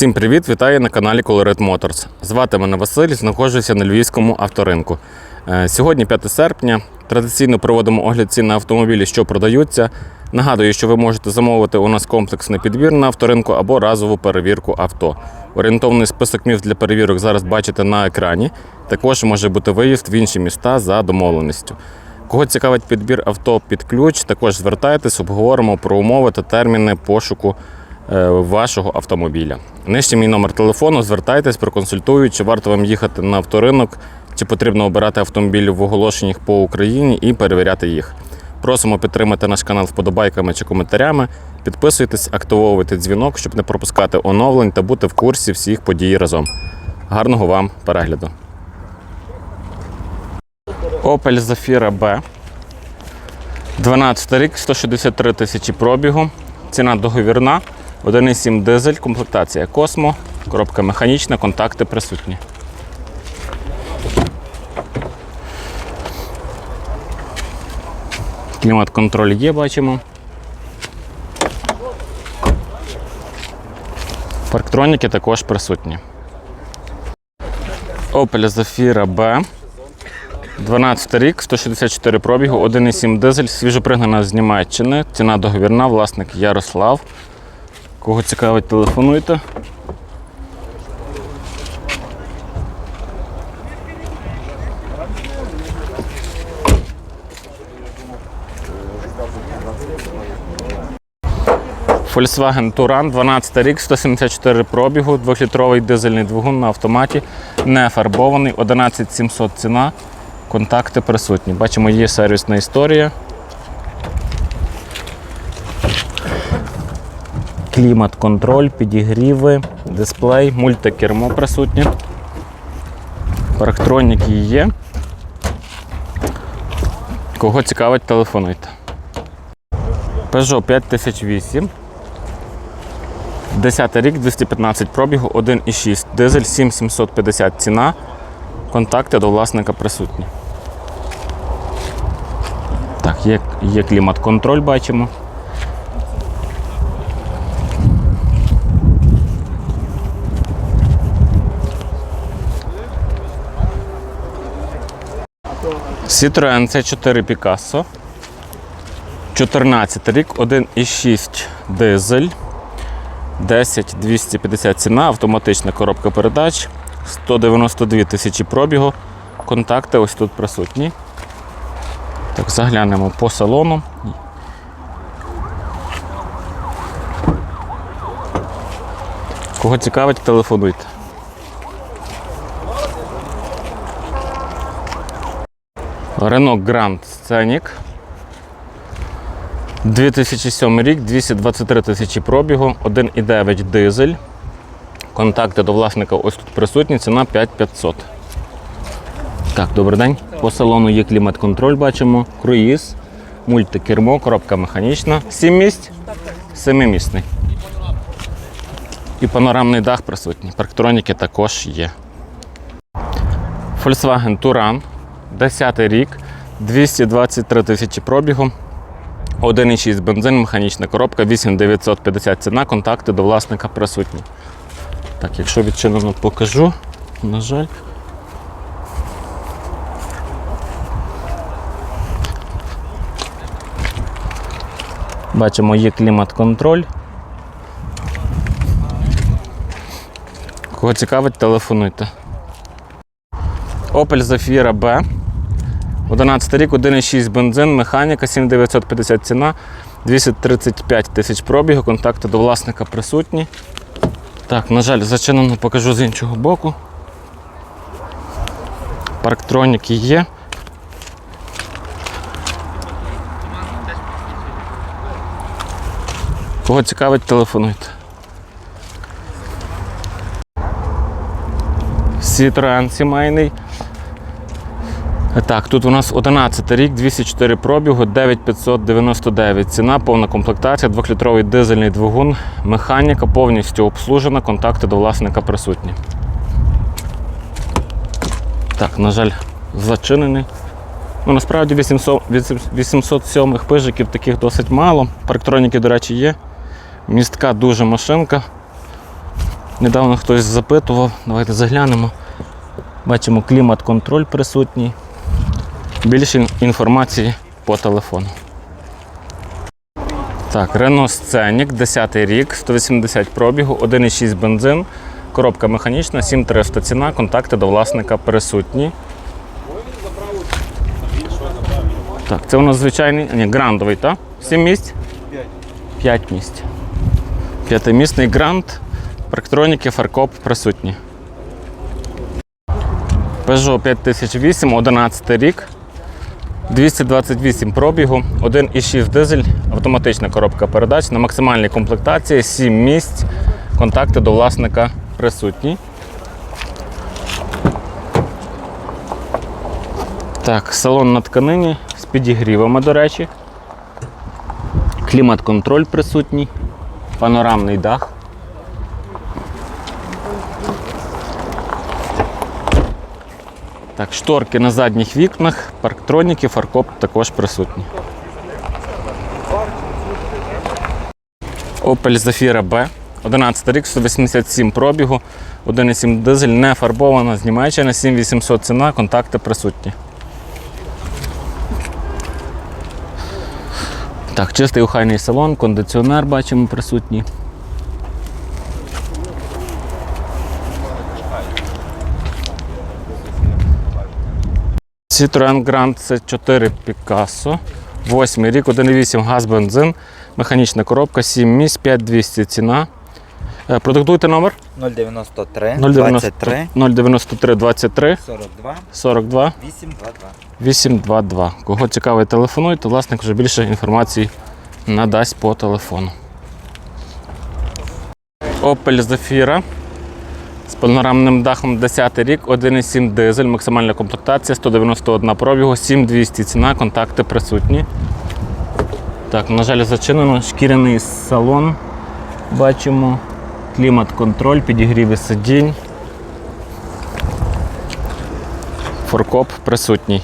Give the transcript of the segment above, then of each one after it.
Всім привіт! Вітаю на каналі Colored Motors. Звати мене Василь, знаходжуся на львівському авторинку. Е, Сьогодні 5 серпня. Традиційно проводимо огляд цін на автомобілі, що продаються. Нагадую, що ви можете замовити у нас комплексний підбір на авторинку або разову перевірку авто. Орієнтовний список міст для перевірок зараз бачите на екрані. Також може бути виїзд в інші міста за домовленістю. Кого цікавить підбір авто під ключ, також звертайтесь, обговоримо про умови та терміни пошуку вашого автомобіля. Нижче мій номер телефону, звертайтесь, проконсультую, чи варто вам їхати на авторинок, чи потрібно обирати автомобілі в оголошеннях по Україні і перевіряти їх. Просимо підтримати наш канал вподобайками чи коментарями. Підписуйтесь, активовуйте дзвінок, щоб не пропускати оновлень та бути в курсі всіх подій разом. Гарного вам перегляду! Opel Zafira B. 12 рік, 163 тисячі пробігу. Ціна договірна. 1,7 дизель, комплектація Космо, коробка механічна, контакти присутні. Клімат-контроль є, бачимо. Парктроніки також присутні. Opel Zafira B. 12 рік, 164 пробігу, 1,7 дизель, свіжопригнана з Німеччини. Ціна договірна, власник Ярослав. Кого цікавить, телефонуйте. Volkswagen Touran, 12 рік, 174 пробігу, 2-літровий дизельний двигун на автоматі, не фарбований, 11700 ціна, контакти присутні. Бачимо, є сервісна історія. Клімат, контроль, підігріви, дисплей, мультикермо присутнє. Парктроніки є. Кого цікавить, телефонуйте. Peugeot 5008. 10 рік, 215 пробігу, 1,6 дизель, 7750 ціна. Контакти до власника присутні. Так, є, є клімат-контроль, бачимо. Citroen C4 Picasso. 14 рік, 1,6 дизель. 10 250 ціна, автоматична коробка передач, 192 тисячі пробігу. Контакти ось тут присутні. Так, заглянемо по салону. Кого цікавить, телефонуйте. Renault Grand Scenic. 2007 рік, 223 тисячі пробігу, 1,9 дизель. Контакти до власника ось тут присутні, ціна 5500. Так, добрий день. По салону є клімат-контроль, бачимо, круїз, мультикермо, коробка механічна. Сім місць? Семимісний. І панорамний дах присутній. Парктроніки також є. Volkswagen Touran, 10 рік, 223 тисячі пробігу. 1,6 бензин, механічна коробка, 8950 ціна, контакти до власника присутні. Так, якщо відчинено покажу, на жаль. Бачимо, є клімат-контроль. Кого цікавить, телефонуйте. Opel Zafira B. 11 рік, 1,6 бензин, механіка, 7950 ціна, 235 тисяч пробігу, контакти до власника присутні. Так, на жаль, зачинено покажу з іншого боку. Парктроніки є. Кого цікавить, телефонуйте. Citroen сімейний. Так, тут у нас 11 рік, 204 пробігу, 9599 ціна, повна комплектація, 2-літровий дизельний двигун, механіка повністю обслужена, контакти до власника присутні. Так, на жаль, зачинений. Ну, Насправді 800, 807 пижиків таких досить мало. Парктроніки, до речі, є. Містка дуже машинка. Недавно хтось запитував, давайте заглянемо. Бачимо клімат-контроль присутній. Більше інформації по телефону. Так, Renault Scenic, 10 рік, 180 пробігу, 1,6 бензин, коробка механічна, 7300 ціна, контакти до власника присутні. Так, це у нас звичайний, ні, грандовий, так? 7 місць? 5. 5 місць. П'ятимісний гранд, парктроніки, фаркоп присутні. Peugeot 5008, 11 рік. 228 пробігу, 1,6 дизель, автоматична коробка передач на максимальній комплектації, 7 місць, контакти до власника присутні. Так, салон на тканині з підігрівами, до речі. Клімат-контроль присутній, панорамний дах. Так, шторки на задніх вікнах, парктроніки, фаркоп також присутні. Opel Zafira B. 11 рік, 187 пробігу, 1,7 дизель, не фарбована з Німеччини, 7800 ціна, контакти присутні. Так, чистий охайний салон, кондиціонер бачимо присутній. Citroen Grand C4 Picasso. 8 рік, 1,8 газ, бензин, механічна коробка, 7 місць, 5200 ціна. Е, Продиктуйте номер 093 090 23 093 23 42 42 822. 822. Кого цікавий, телефонуйте, власник вже більше інформації надасть по телефону. Opel Zafira з панорамним дахом 10 рік, 1,7 дизель, максимальна комплектація, 191 пробігу, 7200 ціна, контакти присутні. Так, на жаль, зачинено, шкіряний салон. Бачимо. Клімат-контроль, підігріви сидінь. Форкоп присутній.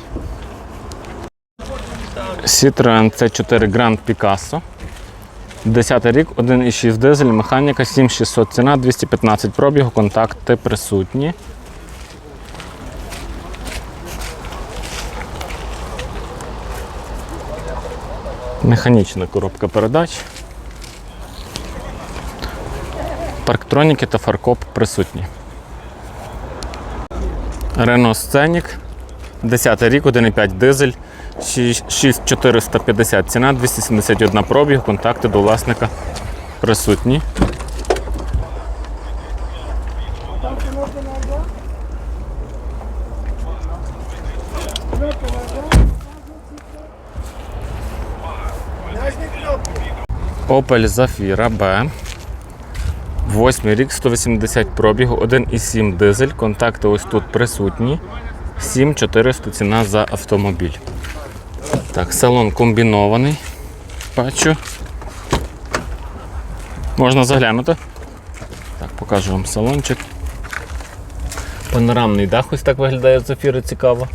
Citroen C4 Grand Picasso. 10 рік, 1,6 дизель, механіка, 7600 ціна, 215 пробігу, контакти присутні. Механічна коробка передач. Парктроніки та фаркоп присутні. Renault Scenic. 10 рік, 1,5 дизель, 6450 ціна, 271 пробіг, контакти до власника присутні. Opel Zafira B. 8 рік, 180 пробігу, 1,7 дизель, контакти ось тут присутні. 7400 ціна за автомобіль. Так, салон комбінований. Бачу. Можна заглянути. Так, покажу вам салончик. Панорамний дах ось так виглядає з ефіру цікаво.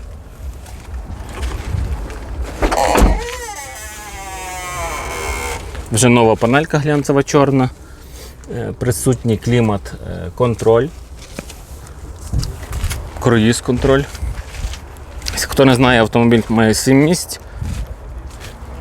Вже нова панелька глянцева чорна. Е, Присутній клімат е, контроль. Круїз контроль. Хто не знає, автомобіль має 7 місць.